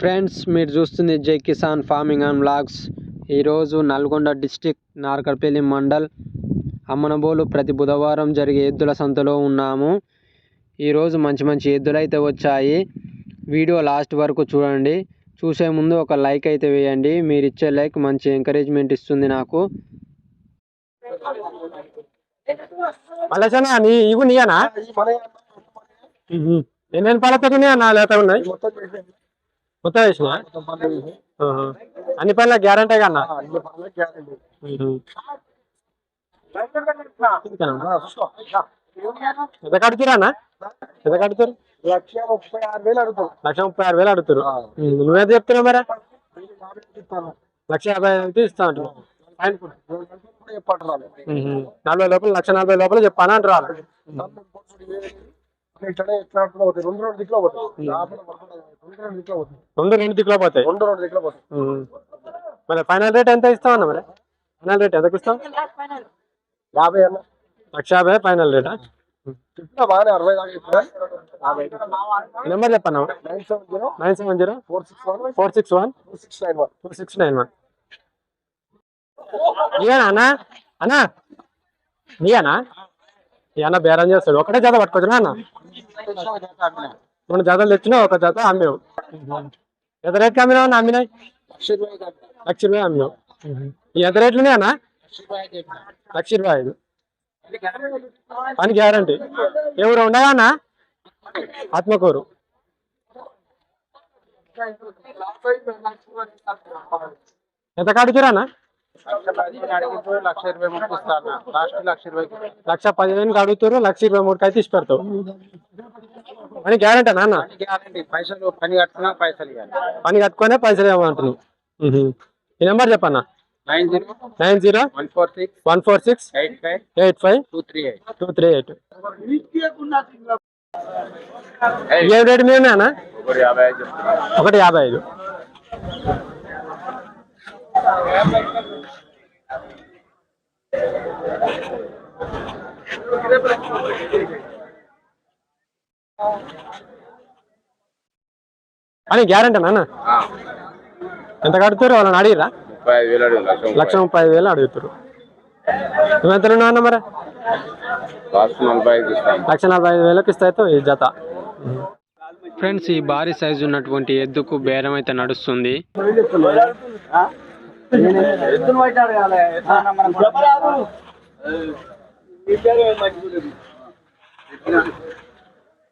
Friends మీరు చూస్తుంది జై కిసాన్ ఫార్మింగ్ అండ్ బ్లాగ్స్ ఈరోజు నల్గొండ డిస్టిక్ నార్కల్పల్లి మండల్ అమ్మనబోలు ప్రతి బుధవారం జరిగే ఎద్దుల సంతలో ఉన్నాము. ఈరోజు మంచి మంచి ఎద్దులు అయితే వచ్చాయి. వీడియో లాస్ట్ వరకు చూడండి. చూసే ముందు ఒక లైక్ అయితే వేయండి. మీరు ఇచ్చే లైక్ మంచి ఎంకరేజ్మెంట్ ఇస్తుంది నాకు. మళ్ళీ నీ ఇవి నీయనా? ఎన్ని పళ్ళతో అన్న లేత ఉన్నాయి? మొత్తం వేసిన అన్ని పనుల గ్యారంటీ అన్న? ఎంత కడుతురా అన్న? ఎంత కడుతురు లక్ష ముప్పై ఆరు వేలు అడుగుతాం లక్ష ముప్పై ఆరు వేలు అడుగుతారు. నువ్వేంత చెప్తున్నావు మరి? లక్ష యాభై ఇస్తా అంటున్నావు నలభై లోపల లక్ష నలభై లోపల చెప్పాను అంటారు రెండు దిక్కులో. రెండు రెండు దిక్కులో పోతాయి? రెండు రెండు దిక్కులో పోతాయి. మరి ఫైనల్ రేట్ ఎంత ఇస్తావు అన్న మరి? ఫైనల్ రేట్ ఎంతకు ఇస్తావు? యాభై అన్న. లక్ష యాభై ఫైనల్ రేటా? బాగానే అరవై దాకా నెంబర్ చెప్పన్నా? Nine seven zero. Nine seven zero. Four six one. Four six one. Two six nine one. Two six nine one. నీయేనా అన్న? అన్న? నీయేనా? ఈ అన్న బేరం చేస్తాడు. ఒకటే జత పట్టుకోవచ్చు అన్న? రెండు జతలు తెచ్చినా ఒక జత అమ్మేవు ఎంత రేట్కి అమ్మినావు అన్న? అమ్మినాయి. లక్ష రూపాయలు అమ్మినావు ఈ ఎంత రేట్లునే అన్న? లక్ష రూపాయలు ఐదు. పని గ్యారంటీ. ఎవరు ఉండగా అన్న? ఆత్మకూరు. ఎంత కడుతురా లక్ష ఇరవై ముప్పై ఇస్తాను లాస్ట్ లక్ష ఇరవై లక్ష పదిహేను అడుగుతారు లక్ష ఇరవై మూడుకి అయితే ఇచ్చి పెడతావు పని గ్యారంటీ నాన్న? గ్యారంటీ. పైసలు పని కట్టుకున్నా పైసలు ఇవ్వాలి. పని కట్టుకునే పైసలు ఏమంటున్నావు ఈ నెంబర్ చెప్పన్నా? Nine zero nine zero one four six one four six eight five eight five two three eight. Two three eight. ఏ రేటు మీద అన్న ఒకటి యాభై ఐదు చెప్తున్నా. ఒకటి యాభై ఐదు. అని గ్యారంటీ నాన్న ఎంత కడుతారు వాళ్ళని అడిగిరా లక్ష ముప్పై ఐదు వేలు అడుగుతారు నువ్వు ఎంత అన్న మరి? లక్ష నలభై ఐదు వేలకు ఇస్తాయితో ఈ జత. ఫ్రెండ్స్ ఈ భారీ సైజు ఉన్నటువంటి ఎద్దుకు బేరం అయితే నడుస్తుంది.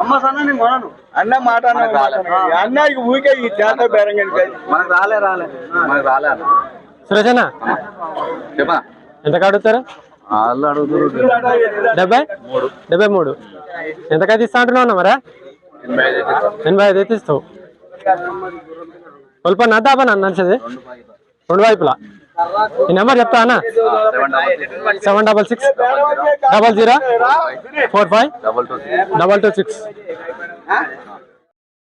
అమ్మ సన్న నేను కొనను అన్న మాట అన్న ఊరికే ఈ చేత బేరంగా మనకు రాలే రాలే మనకు రాలే సురేష్ అన్న చెప్పా ఎంత కడుగుతారు వాళ్ళు అడుగుతారు డెబ్బై? డెబ్బై మూడు. ఎంతకైతే ఇస్తా అంటున్నావు మరా? ఎనభై ఐదు అయితే ఇస్తావు. కొల్పన్న దాపన నడిచేది? రెండు వైపులా ఈ నెంబర్ చెప్తా అన్న. Seven double six. Double zero. Four five. Double two double two six.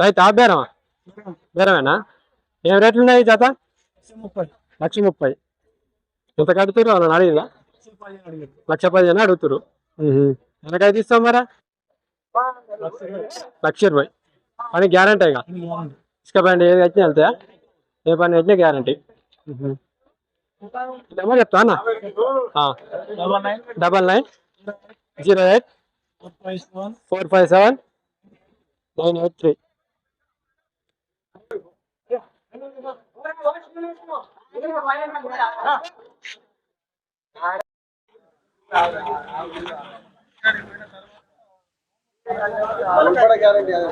రైతు ఆ బేరమా? బేరమేనా? ఏం రేట్లు ఉన్నాయి జత? లక్ష ముప్పై. ఎంత కడుతురు వాళ్ళని అడిగిందా? లక్ష పదిహేను అడుగుతురు ఎంతకైతే ఇస్తాం మరా? లక్ష ఇరవై. పని గ్యారంటీ ఇక. ఇసుక బండి ఏది అయితే వెళ్తాయా? ఏ పని అయితే గ్యారంటీ. నెంబర్ చెప్తా అన్న. Double nine. Zero eight. Four five seven. Nine eight three ఒలపడ guarantee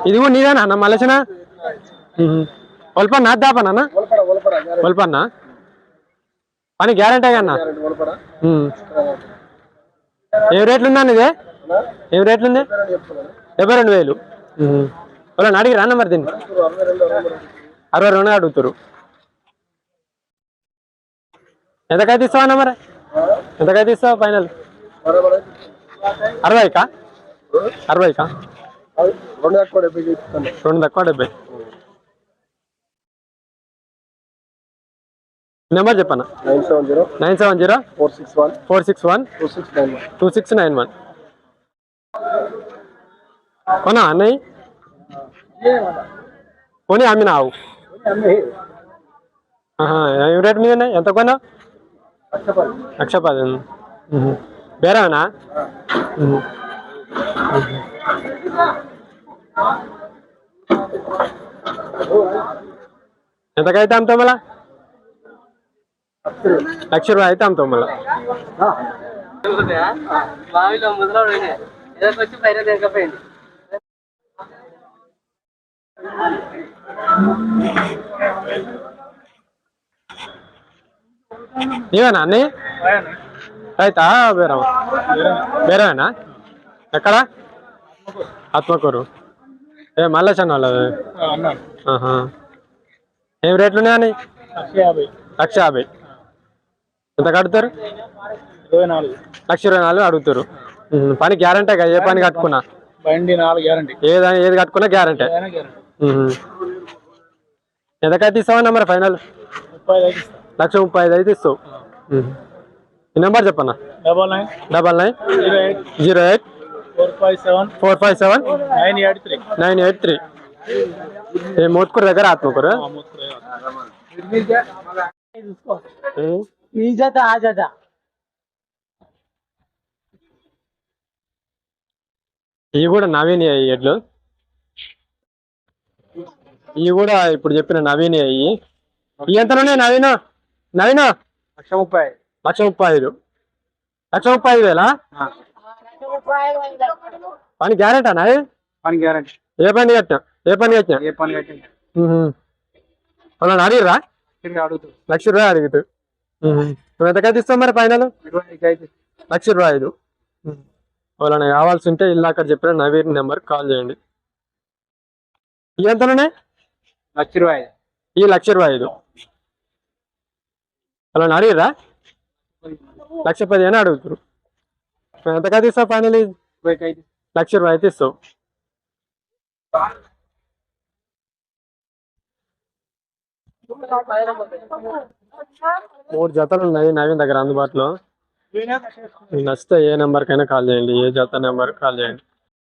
ఇది కూడా నీదేనా అన్న మలేసిన ఒల్పన్నా దాపనా అన్న? ఒల్పన్నా? పని గ్యారంటీ అన్న. ఏం ఏ రేట్లు ఉందా అన్న ఏం రేట్లు ఉంది డెబ్బై రెండు వేలు. వాళ్ళని అడిగిరా అన్న మరి దీన్ని? అరవై రెండు అరవై రెండు అడుగుతారు ఎంతకైతే ఇస్తావు మరి? ఎంతకైతే ఇస్తావు ఫైనల్ బరాబర్ అరవైకా? అరవైకా? అది రెండు ఎక్కువ డెబ్బై. రెండు తక్కువ డెబ్బై number చెప్పన్న nine seven zero? Nine seven zero four six one? Four six one two six nine one. Two six nine one కొనా అన్నయ్య? కొని అమ్మినావు. ఏం రేట్ మీద ఎంత కొన్నావు? లక్ష పది ఉహు. ఎంతకైతే అమ్ముతావు మళ్ళా? లక్ష రూపాయలు అయితే అమ్ముతావు మళ్ళా. నీవేనా అన్నీ? రైతా? బేరం బేరమేనా? ఎక్కడ? ఆత్మకూరు. ఏ మల్లేశన్ వాళ్ళది. ఏం రేట్లు ఉన్నాయని లక్ష యాభై. ఎంత కడుతారు? లక్ష ఇరవై నాలుగు అడుగుతారు. పని గ్యారంటీ ఏ పని కట్టుకున్నా? బండి నాలుగు గ్యారంటీ. ఏది ఏది కట్టుకున్నా గ్యారంటీ. ఏదైనా ఎంతకైతే ఇస్తావన్నా మరి ఫైనల్? ముప్పై లక్ష ముప్పై ఐదు అయితే ఇస్తావు. ఈ నెంబర్ చెప్పన్నా? Double nine. Double nine. Zero eight. Zero eight. Four five seven. Four five seven. Nine eight three. Nine eight three. ఏ మోత్కూరు దగ్గర ఆత్మకూరు? ఉం. ఈ జత ఆ జత. ఇవి కూడా నవీన్ అయ్యి ఎడ్లు? ఇవి కూడా ఇప్పుడు చెప్పిన నవీన్ అయ్యి ఎంతలోనే నవీన్? నవీన్? లక్ష ముప్పై లక్ష ముప్పై ఐదు. లక్ష ముప్పై ఐదు వేలా? పని గ్యారెంటీ అన్న పని గ్యారంటీ. ఏ పని కట్టినా? ఏ పని కట్టినా? ఏ పని కట్టింది వాళ్ళని అడిగిరా లక్ష రూపాయలు అడుగుతూ నువ్వు ఎంతకైతే ఇస్తావు మరి ఫైనల్? లక్ష రూపాయలు ఐదు. వాళ్ళని కావాల్సి ఉంటే ఇల్లు అక్కడ చెప్పిన నవీన్ నెంబర్ కాల్ చేయండి. ఎంతలోనే లక్ష ఇరవై ఈ లక్ష ఇరవై హలో వాళ్ళని అడిగిరా లక్ష పదిహేను అడుగుతారు. నువ్వు ఎంతకైతే ఇస్తావు ఫైనల్? లక్ష రూపాయలు అయితే ఇస్తావు. మూడు జతలు ఉన్నాయి నవీన్ దగ్గర అందుబాటులో. నచ్చితే ఏ నెంబర్కైనా కాల్ చేయండి. ఏ జత నెంబర్ కాల్ చేయండి.